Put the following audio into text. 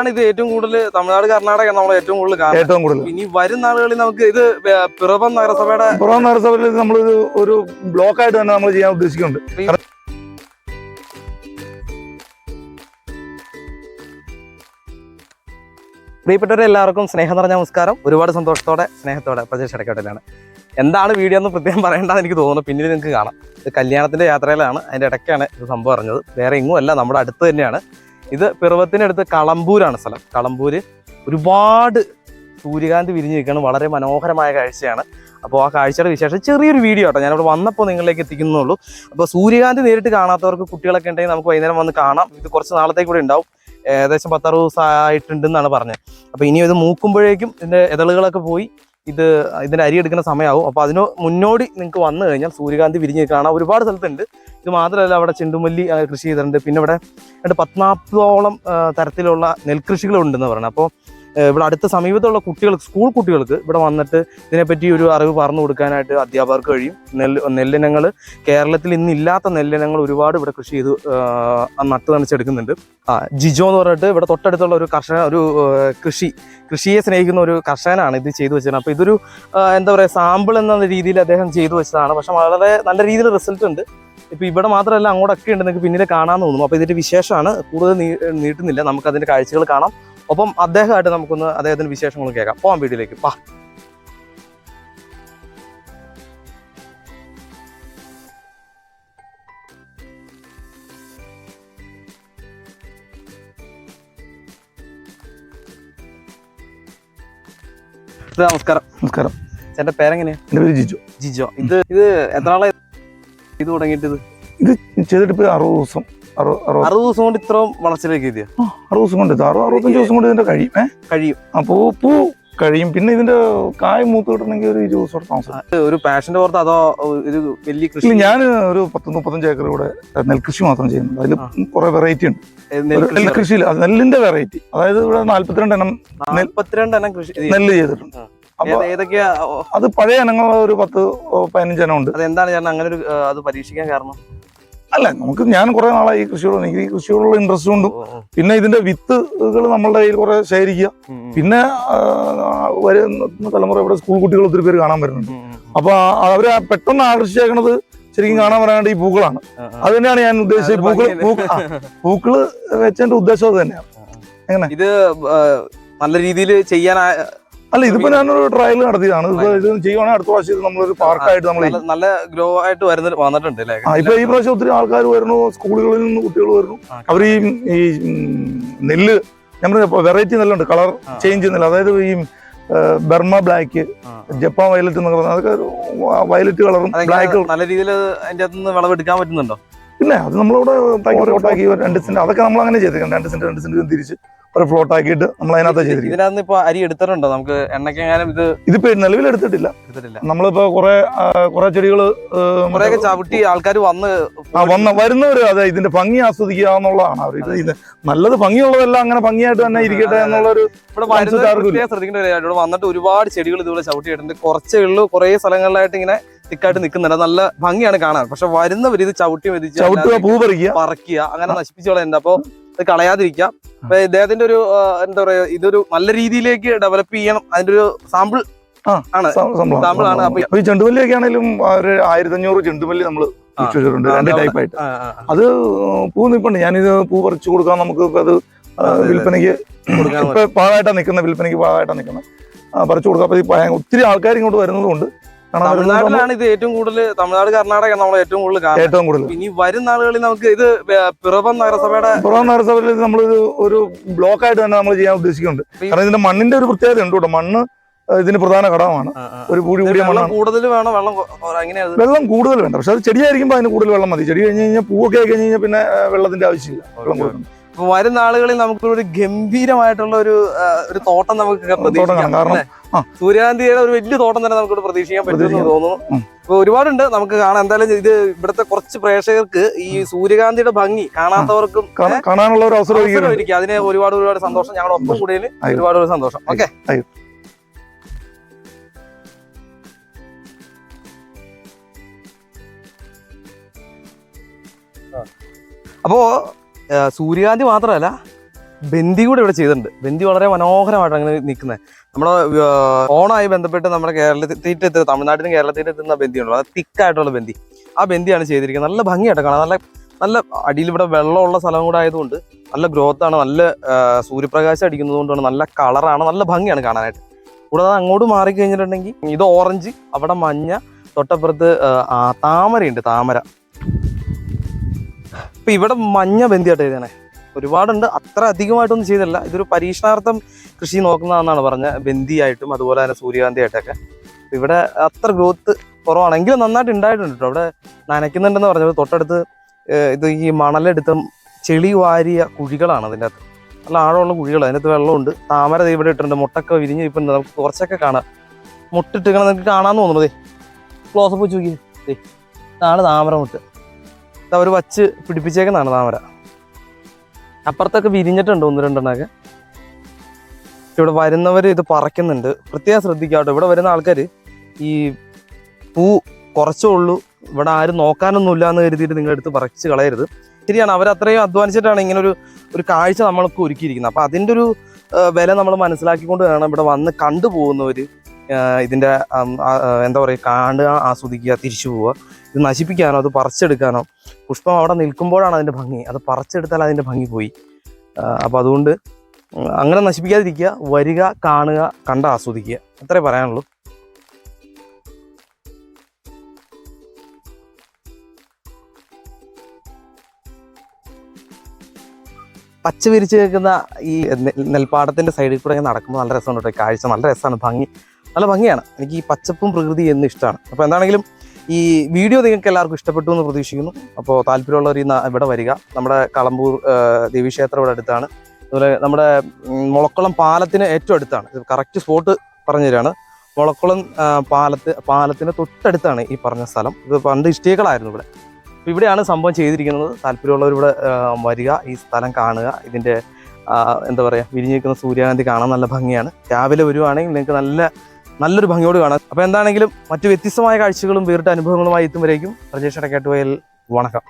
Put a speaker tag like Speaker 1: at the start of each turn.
Speaker 1: ആണ് ഇത് ഏറ്റവും കൂടുതൽ തമിഴ്നാട് കർണാടക നമ്മൾ ഏറ്റവും കൂടുതൽ കാണുന്നത്.
Speaker 2: ഏറ്റവും കൂടുതൽ.
Speaker 1: ഇനി വരും നാളുകളിൽ നമുക്ക് ഇത് പിറവം നഗരസഭയുടെ
Speaker 2: പിറവം നഗരസഭയിൽ നമ്മൾ ഒരു ബ്ലോക്ക് ആയിട്ട് തന്നെ നമ്മൾ ചെയ്യാൻ ഉദ്ദേശിക്കുന്നുണ്ട്.
Speaker 1: പ്രിയപ്പെട്ടവരെ എല്ലാവർക്കും സ്നേഹം നിറഞ്ഞ നമസ്കാരം. ഒരുപാട് സന്തോഷത്തോടെ സ്നേഹത്തോടെ പ്രജേഷ് ഇടയ്ക്കോട്ടിലാണ് എന്താണ് വീഡിയോ എന്ന് പ്രത്യേകം പറയേണ്ടതെന്ന് എനിക്ക് തോന്നുന്നു. പിന്നീട് നിങ്ങൾക്ക് കാണാം. ഇത് കല്യാണത്തിന്റെ യാത്രയിലാണ്. അതിന്റെ ഇടയ്ക്കാണ് ഇത് സംഭവം അറിഞ്ഞത്. വേറെ ഇങ്ങുമല്ല നമ്മുടെ അടുത്ത് തന്നെയാണ്. ഇത് പിറവത്തിനടുത്ത് കളമ്പൂരാണ് സ്ഥലം. കളമ്പൂര് ഒരുപാട് സൂര്യകാന്തി വിരിഞ്ഞു നിൽക്കുകയാണ് വളരെ മനോഹരമായ കാഴ്ചയാണ്. അപ്പോൾ ആ കാഴ്ചയുടെ വിശേഷം ചെറിയൊരു വീഡിയോ ആട്ടോ. ഞാനിവിടെ വന്നപ്പോൾ നിങ്ങളിലേക്ക് എത്തിക്കുന്നുള്ളൂ അപ്പോൾ സൂര്യകാന്തി നേരിട്ട് കാണാത്തവർക്ക് കുട്ടികളൊക്കെ ഉണ്ടെങ്കിൽ നമുക്ക് വൈകുന്നേരം വന്ന് കാണാം. ഇത് കുറച്ച് നാളത്തേക്ക് കൂടെ ഉണ്ടാവും. ഏകദേശം പത്താറ് ദിവസമായിട്ടുണ്ടെന്നാണ് പറഞ്ഞത്. അപ്പോൾ ഇനി ഇത് മൂക്കുമ്പോഴേക്കും ഇതിന്റെ ഇതളുകളൊക്കെ പോയി ഇത് ഇതിന്റെ അരി എടുക്കുന്ന സമയമാവും അപ്പോൾ അതിന് മുന്നോടി നിങ്ങൾക്ക് വന്നു കഴിഞ്ഞാൽ സൂര്യകാന്തി വിരിഞ്ഞ് കാണാം ഒരുപാട് സ്ഥലത്തുണ്ട്. ഇത് മാത്രമല്ല അവിടെ ചെണ്ടുമല്ലി കൃഷി ചെയ്തിട്ടുണ്ട്. പിന്നെ ഇവിടെ രണ്ട് പത്നാൽപ്പതോളം ആ, തരത്തിലുള്ള നെൽകൃഷികളുണ്ടെന്ന് പറയുന്നത് അപ്പോൾ ഇവിടെ അടുത്ത സമീപത്തുള്ള കുട്ടികൾക്ക് സ്കൂൾ കുട്ടികൾക്ക് ഇവിടെ വന്നിട്ട് ഇതിനെപ്പറ്റി ഒരു അറിവ് പറഞ്ഞു കൊടുക്കാനായിട്ട് അധ്യാപകർക്ക് കഴിയും. നെല്ല് നെല്ലിനങ്ങൾ കേരളത്തിൽ ഇന്നില്ലാത്ത നെല്ലിനങ്ങൾ ഒരുപാട് ഇവിടെ കൃഷി ചെയ്ത് നട്ട് നനച്ചെടുക്കുന്നുണ്ട്. ആ ജിജോ എന്ന് പറഞ്ഞിട്ട് ഇവിടെ തൊട്ടടുത്തുള്ള ഒരു കർഷക ഒരു കൃഷി കൃഷിയെ സ്നേഹിക്കുന്ന ഒരു കർഷകനാണ് ഇത് ചെയ്തു വെച്ചത്. അപ്പോൾ ഇതൊരു എന്താ പറയുക സാമ്പിൾ എന്ന രീതിയിൽ അദ്ദേഹം ചെയ്തു വെച്ചതാണ്. പക്ഷെ വളരെ നല്ല രീതിയിൽ റിസൾട്ട് ഉണ്ട്. ഇപ്പോൾ ഇവിടെ മാത്രമല്ല അങ്ങോട്ടൊക്കെ ഉണ്ട്. നിങ്ങൾക്ക് പിന്നീട് കാണാൻ തോന്നുന്നു. അപ്പോൾ ഇതിന്റെ വിശേഷമാണ്. കൂടുതൽ നീട്ടുന്നില്ല. നമുക്ക് അതിന്റെ കാഴ്ചകൾ കാണാം. ഒപ്പം അദ്ദേഹമായിട്ട് നമുക്കൊന്ന് അദ്ദേഹത്തിന്റെ വിശേഷങ്ങൾ കേൾക്കാം. പോകാം വീട്ടിലേക്ക്. പാ നമസ്കാരം.
Speaker 2: നമസ്കാരം.
Speaker 1: എന്റെ പേരെങ്ങനെയാ?
Speaker 2: എന്റെ പേര് ജിജോ.
Speaker 1: ജിജോ. ഇത് ഇത് എത്ര നാളെ ഇത് തുടങ്ങിയിട്ട് ഇത്?
Speaker 2: ഇത് ചെയ്തിട്ട് ഇപ്പോൾ അറുപത് ദിവസം. അറുപത്
Speaker 1: ദിവസം കൊണ്ട് ഇത്രയും വളർച്ചയിലേക്ക് എത്തിയ?
Speaker 2: അറുപത് ദിവസം കൊണ്ട് അറുപത് അറുപത്തഞ്ച് ദിവസം കൊണ്ട് ഇതിന്റെ കഴിയും.
Speaker 1: കഴിയും.
Speaker 2: അപ്പോൾ പൂ കഴിയും. പിന്നെ ഇതിന്റെ കായ് മൂത്ത് കിട്ടണമെങ്കിൽ ഒരു ഇരുപത് ദിവസം താമസം.
Speaker 1: ഒരു പാഷന്റെ പുറത്ത് അതോ ഒരു വലിയ കൃഷി?
Speaker 2: ഞാൻ ഒരു പത്ത് മുപ്പത്തഞ്ച് ഏക്കർ ഇവിടെ നെൽകൃഷി മാത്രം ചെയ്യുന്നുണ്ട്. അതിൽ കുറെ വെറൈറ്റി ഉണ്ട്. നെൽകൃഷിയിൽ നെല്ലിന്റെ വെറൈറ്റി അതായത് ഇവിടെ നാല്പത്തിരണ്ട് എണ്ണം
Speaker 1: നാല്പത്തിരണ്ട് എണ്ണം കൃഷി
Speaker 2: നെല്ല് ചെയ്തിട്ടുണ്ട്. അപ്പൊ അത് പഴയ ഇനങ്ങൾ ഒരു പത്ത് പതിനഞ്ച് ഇനം ഉണ്ട്.
Speaker 1: അതെന്താണ് ചേട്ടൻ അങ്ങനെ ഒരു അത് പരീക്ഷിക്കാൻ കാരണം?
Speaker 2: അല്ല നമുക്ക് ഞാൻ കുറെ നാളായി ഈ കൃഷിയോട് എനിക്ക് ഈ കൃഷിയോടുള്ള ഇൻട്രസ്റ്റ് കൊണ്ടും പിന്നെ ഇതിന്റെ വിത്തുകൾ നമ്മളുടെ കയ്യിൽ കുറെ ശേഖരിക്കുക പിന്നെ വരുന്ന തലമുറ ഇവിടെ സ്കൂൾ കുട്ടികൾ ഒത്തിരി പേര് കാണാൻ വരുന്നുണ്ട്. അപ്പൊ അവരെ പെട്ടെന്ന് ആകർഷിച്ചേക്കണത് ശരിക്കും കാണാൻ പറയാണ്ട് ഈ പൂക്കളാണ്. അത് തന്നെയാണ് ഞാൻ ഉദ്ദേശിച്ചത്. പൂക്കൾ പൂക്കൾ വെച്ചതിന്റെ ഉദ്ദേശം അത് തന്നെയാണ്. എങ്ങനെ?
Speaker 1: ഇത് നല്ല രീതിയിൽ ചെയ്യാൻ
Speaker 2: അല്ല ഇതിപ്പോ ഞാനൊരു ട്രയൽ നടത്തിയതാണ്. ചെയ്യുവാണെങ്കിൽ അടുത്ത പ്രാവശ്യം ഇത് നമ്മളൊരു പാർക്കായിട്ട് നമ്മൾ
Speaker 1: നല്ല നല്ല ഗ്രോ ആയിട്ട് വരുന്ന വന്നിട്ടുണ്ട്
Speaker 2: ഇപ്പൊ ഈ പ്രാവശ്യം ഒത്തിരി ആൾക്കാർ വരുന്നു സ്കൂളുകളിൽ നിന്ന് കുട്ടികൾ വരുന്നു. അവർ ഈ ഈ നെല്ല് നെല്ല് പറഞ്ഞ വെറൈറ്റി നെല്ലുണ്ട് കളർ ചേഞ്ച് ചെയ്യുന്നില്ല അതായത് ഈ ബർമ ബ്ലാക്ക് ജപ്പാൻ വയലറ്റ് എന്നൊക്കെ പറഞ്ഞാൽ അതൊക്കെ വയലറ്റ് കളറും ബ്ലാക്ക്
Speaker 1: നല്ല രീതിയിൽ അതിന്റെ അകത്തുനിന്ന് വിളവെടുക്കാൻ പറ്റുന്നുണ്ടോ?
Speaker 2: പിന്നെ അത് നമ്മളിവിടെ രണ്ട് സെന്റ്. അതൊക്കെ നമ്മൾ അങ്ങനെ ചെയ്തേക്കാം രണ്ട് സെന്റ് രണ്ട് സെന്റ് തിരിച്ച്. ഒരു ഫ്ലോട്ട് ആക്കിയിട്ട് നമ്മൾ അതിനകത്ത് ചെയ്തിരിക്കും.
Speaker 1: ഇതിനകത്ത് ഇപ്പൊ അരി എടുത്തിട്ടുണ്ടോ? നമുക്ക് എണ്ണക്കെങ്ങാനും ഇത്
Speaker 2: ഇതിപ്പോ നിലവിൽ എടുത്തിട്ടില്ല.
Speaker 1: എടുത്തിട്ടില്ല.
Speaker 2: നമ്മളിപ്പോ കുറെ കുറെ ചെടികൾ
Speaker 1: കുറെയൊക്കെ ചവിട്ടി ആൾക്കാർ വന്ന്
Speaker 2: വന്ന വരുന്നവര് അതെ ഇതിന്റെ ഭംഗി ആസ്വദിക്കുക എന്നുള്ളതാണ് അവർ. ഇത് നല്ലത് ഭംഗിയുള്ളതെല്ലാം അങ്ങനെ ഭംഗിയായിട്ട് തന്നെ ഇരിക്കട്ടെ എന്നുള്ളൊരു
Speaker 1: ഇവിടെ ശ്രദ്ധിക്കേണ്ട ഒരു ഇവിടെ വന്നിട്ട് ഒരുപാട് ചെടികൾ ഇതുപോലെ ചവിട്ടിയിട്ടുണ്ട് കുറച്ചേ ഉള്ളൂ കുറെ സ്ഥലങ്ങളിലായിട്ട് ഇങ്ങനെ തിക്കായിട്ട് നിൽക്കുന്നുണ്ട് നല്ല ഭംഗിയാണ് കാണാൻ. പക്ഷെ വരുന്നവർ ഇത് ചവിട്ടി മെതിച്ച്
Speaker 2: ചവിട്ടുക
Speaker 1: അല്ലാതെ
Speaker 2: പൂ പറിക്കുക
Speaker 1: പറിക്കുക അങ്ങനെ നശിപ്പിച്ചു കളയുന്നുണ്ട്. അപ്പൊ ഇത് കളയാതിരിക്കുക. അപ്പൊ ഇദ്ദേഹത്തിന്റെ ഒരു എന്താ പറയാ ഇതൊരു നല്ല രീതിയിലേക്ക് ഡെവലപ്പ് ചെയ്യണം അതിന്റെ ഒരു സാമ്പിൾ ആണ്
Speaker 2: സം- സംഭവം
Speaker 1: സാമ്പിളാണ്. അപ്പൊ
Speaker 2: അപ്പൊ ഈ ചെണ്ടുമല്ലിയൊക്കെ ആണെങ്കിലും ഒരു ആയിരത്തി അഞ്ഞൂറ് ചെണ്ടുമല്ലി നമ്മൾ. വെച്ചിട്ടുണ്ട് രണ്ട് ടൈപ്പായിട്ട്. അത് പൂ നിൽപ്പുണ്ട് ഞാനിത് പൂ പറിച്ചു കൊടുക്കാൻ നമുക്ക് അത്. വിൽപ്പനയ്ക്ക്
Speaker 1: കൊടുക്കാൻ
Speaker 2: ഇപ്പൊ പാഴായിട്ടാണ് നിൽക്കുന്നത് വിൽപ്പനയ്ക്ക് പാഴായിട്ടാണ് നിൽക്കുന്നത് പറിച്ചു കൊടുക്കാം അപ്പൊ ഒത്തിരി ആൾക്കാർ ഇങ്ങോട്ട് വരുന്നതുകൊണ്ട്
Speaker 1: തമിഴ്നാട്ടിലാണ് ഇത് ഏറ്റവും കൂടുതൽ തമിഴ്നാട് കർണാടക നമ്മൾ ഏറ്റവും കൂടുതൽ
Speaker 2: ഏറ്റവും കൂടുതൽ.
Speaker 1: ഇനി വരും നാളുകളിൽ നമുക്ക് ഇത് പിറവം നഗരസഭയുടെ
Speaker 2: പിറവം നഗരസഭയിൽ നമ്മൾ ഒരു ബ്ലോക്ക് ആയിട്ട് തന്നെ നമ്മൾ ചെയ്യാൻ ഉദ്ദേശിക്കുന്നുണ്ട്. കാരണം ഇതിന്റെ മണ്ണിന്റെ ഒരു പ്രത്യേകത ഉണ്ട് കേട്ടോ. മണ്ണ് ഇതിന് പ്രധാന ഘടകമാണ്. ഒരു കൂടി കൂടിയ
Speaker 1: മണ്ണ്
Speaker 2: മണ്ണാണ്.
Speaker 1: കൂടുതൽ വേണം? വെള്ളം
Speaker 2: വെള്ളം കൂടുതൽ വേണ്ട. പക്ഷെ അത് ചെടിയായിരിക്കുമ്പോൾ അതിന് കൂടുതൽ വെള്ളം മതി. ചെടി കഴിഞ്ഞ് കഴിഞ്ഞാൽ പൂവൊക്കെ ആയി കഴിഞ്ഞ് കഴിഞ്ഞാൽ പിന്നെ വെള്ളത്തിന്റെ ആവശ്യമില്ല. വെള്ളം കൊടുക്കണം.
Speaker 1: അപ്പൊ വരും നാളുകളിൽ നമുക്ക് ഒരു ഗംഭീരമായിട്ടുള്ള ഒരു ഒരു തോട്ടം നമുക്ക് പ്രതീക്ഷിക്കാം. സൂര്യകാന്തിയുടെ ഒരു വലിയ തോട്ടം തന്നെ നമുക്ക് പ്രതീക്ഷിക്കാൻ പറ്റുമെന്ന്. തോന്നുന്നു. അപ്പൊ ഒരുപാടുണ്ട്. നമുക്ക് കാണാം. എന്തായാലും ഇത് ഇവിടുത്തെ കുറച്ച് പ്രേക്ഷകർക്ക് ഈ സൂര്യകാന്തിയുടെ ഭംഗി കാണാത്തവർക്കും
Speaker 2: കാണാനുള്ള ഒരു അവസരം.
Speaker 1: ഒരുക്കി. അതിന് ഒരുപാട് ഒരുപാട് സന്തോഷം. ഞങ്ങളുടെ ഒപ്പം
Speaker 2: കൂടിയതിന്.
Speaker 1: ഒരുപാട് ഒരു സന്തോഷം. ഓക്കെ. അപ്പോ സൂര്യകാന്തി മാത്രമല്ല ബന്ദി കൂടെ ഇവിടെ ചെയ്തിട്ടുണ്ട്. ബന്ദി വളരെ മനോഹരമായിട്ട് അങ്ങനെ നിൽക്കുന്നത്. നമ്മുടെ ഓണമായി ബന്ധപ്പെട്ട് നമ്മുടെ കേരളത്തിൽ എത്തുന്ന തമിഴ്നാട്ടിലും കേരളത്തിൽ എത്തുന്ന ബന്ദിയുണ്ടല്ലോ അത് തിക്കായിട്ടുള്ള ബന്ദി ആ ബന്ദിയാണ് ചെയ്തിരിക്കുന്നത്. നല്ല ഭംഗിയായിട്ട് കാണാം. നല്ല നല്ല അടിയിൽ ഇവിടെ വെള്ളമുള്ള സ്ഥലം കൂടെ ആയതുകൊണ്ട് നല്ല ഗ്രോത്ത് ആണ്. നല്ല സൂര്യപ്രകാശം അടിക്കുന്നത് കൊണ്ടാണ് നല്ല കളറാണ്. നല്ല ഭംഗിയാണ് കാണാനായിട്ട്. കൂടാതെ അങ്ങോട്ട് മാറി കഴിഞ്ഞിട്ടുണ്ടെങ്കിൽ ഇത് ഓറഞ്ച് അവിടെ മഞ്ഞ തൊട്ടപ്പുറത്ത് താമരയുണ്ട് താമര. ഇപ്പൊ ഇവിടെ മഞ്ഞ ബന്ധിയായിട്ട് എഴുതണേ ഒരുപാടുണ്ട്. അത്ര അധികമായിട്ടൊന്നും ചെയ്തില്ല. ഇതൊരു പരീക്ഷണാർത്ഥം കൃഷി നോക്കുന്നതാണെന്നാണ് പറഞ്ഞ ബന്ധിയായിട്ടും അതുപോലെ തന്നെ സൂര്യകാന്തി ആയിട്ടൊക്കെ ഇവിടെ അത്ര ഗ്രോത്ത് കുറവാണെങ്കിലും നന്നായിട്ട് ഉണ്ടായിട്ടുണ്ട് കേട്ടോ. അവിടെ നനയ്ക്കുന്നുണ്ടെന്ന് പറഞ്ഞത് തൊട്ടടുത്ത് ഇത് ഈ മണലെടുത്ത ചെളി വാരിയ കുഴികളാണ് അതിന്റെ അകത്ത്. നല്ല ആഴമുള്ള കുഴികൾ. അതിനകത്ത് വെള്ളമുണ്ട്. താമര ഇവിടെ ഇട്ടിട്ടുണ്ട്. മുട്ടൊക്കെ വിരിഞ്ഞ് ഇപ്പം നമുക്ക് കുറച്ചൊക്കെ കാണാം. മുട്ടിട്ടിങ്ങനെ നിങ്ങൾക്ക് കാണാമെന്ന് ക്ലോസ് അപ്പ് വെച്ച് നോക്കി ഇതാണ് താമര മുട്ട്. അവർ വച്ച് പിടിപ്പിച്ചേക്കുന്നതാണ് താമര. അപ്പുറത്തൊക്കെ വിരിഞ്ഞിട്ടുണ്ട് ഒന്ന് രണ്ടെണ്ണമൊക്കെ. ഇവിടെ വരുന്നവർ ഇത് പറിക്കുന്നുണ്ട്. പ്രത്യേകം ശ്രദ്ധിക്കാട്ടോ ഇവിടെ വരുന്ന ആൾക്കാർ ഈ പൂ കുറച്ചേ ഉള്ളൂ. ഇവിടെ ആരും നോക്കാനൊന്നുമില്ല എന്ന് കരുതിയിട്ട് നിങ്ങൾ എടുത്ത് പറിച്ച് കളയരുത്. ശരിയാണ് അവർ അത്രയും അധ്വാനിച്ചിട്ടാണ് ഇങ്ങനെ ഒരു ഒരു കാഴ്ച നമ്മൾക്ക് ഒരുക്കിയിരിക്കുന്നത്. അപ്പം അതിന്റെ ഒരു വില നമ്മൾ മനസ്സിലാക്കിക്കൊണ്ട് വേണം ഇവിടെ വന്ന് കണ്ടുപോകുന്നവർ ഇതിന്റെ എന്താ പറയുക കാണുക ആസ്വദിക്കുക തിരിച്ചു പോവുക. ഇത് നശിപ്പിക്കാനോ അത് പറിച്ചെടുക്കാനോ പുഷ്പം അവിടെ നിൽക്കുമ്പോഴാണ് അതിന്റെ ഭംഗി. അത് പറിച്ചെടുത്താൽ അതിന്റെ ഭംഗി പോയി. അപ്പോൾ അതുകൊണ്ട് അങ്ങനെ നശിപ്പിക്കാതിരിക്കുക വരിക കാണുക കണ്ട് ആസ്വദിക്കുക. അത്രേ പറയാനുള്ളൂ. പച്ച വിരിച്ച് കേൾക്കുന്ന ഈ നെൽപ്പാടത്തിന്റെ സൈഡിൽ കൂടെ നടക്കുമ്പോൾ നല്ല രസമുണ്ട് കേട്ടോ. കാഴ്ച നല്ല രസമാണ് ഭംഗി. നല്ല ഭംഗിയാണ്. എനിക്ക് ഈ പച്ചപ്പും പ്രകൃതി എന്ന് ഇഷ്ടമാണ്. അപ്പോൾ എന്താണെങ്കിലും ഈ വീഡിയോ നിങ്ങൾക്ക് എല്ലാവർക്കും ഇഷ്ടപ്പെട്ടു എന്ന് പ്രതീക്ഷിക്കുന്നു. അപ്പോൾ താല്പര്യമുള്ളവർ ഈ ന- ഇവിടെ വരിക. നമ്മുടെ കളമ്പൂർ ദേവീക്ഷേത്രം ഇവിടെ അടുത്താണ്. അതുപോലെ നമ്മുടെ മുളക്കുളം പാലത്തിന് ഏറ്റവും അടുത്താണ്. ഇത് കറക്റ്റ് സ്പോട്ട് പറഞ്ഞു തരാണ്. മുളക്കുളം പാലത്ത് പാലത്തിന് തൊട്ടടുത്താണ് ഈ പറഞ്ഞ സ്ഥലം. ഇത് പണ്ട് ഇഷ്ടികളായിരുന്നു ഇവിടെ. അപ്പോൾ ഇവിടെയാണ് സംഭവം ചെയ്തിരിക്കുന്നത്. താല്പര്യമുള്ളവർ ഇവിടെ വരിക. ഈ സ്ഥലം കാണുക. ഇതിന്റെ എന്താ പറയുക വിരിഞ്ഞിരിക്കുന്ന സൂര്യകാന്തി കാണാൻ നല്ല ഭംഗിയാണ്. രാവിലെ വരുവാണെങ്കിൽ നിങ്ങൾക്ക് നല്ല നല്ലൊരു ഭംഗിയോട് കാണാം. അപ്പോൾ എന്താണെങ്കിലും മറ്റു വ്യത്യസ്തമായ കാഴ്ചകളും വേറിട്ട അനുഭവങ്ങളുമായി എത്തുമ്പോഴേക്കും പ്രജേഷ് ഇടക്കേട്ടുപോയാൽ വണക്കം.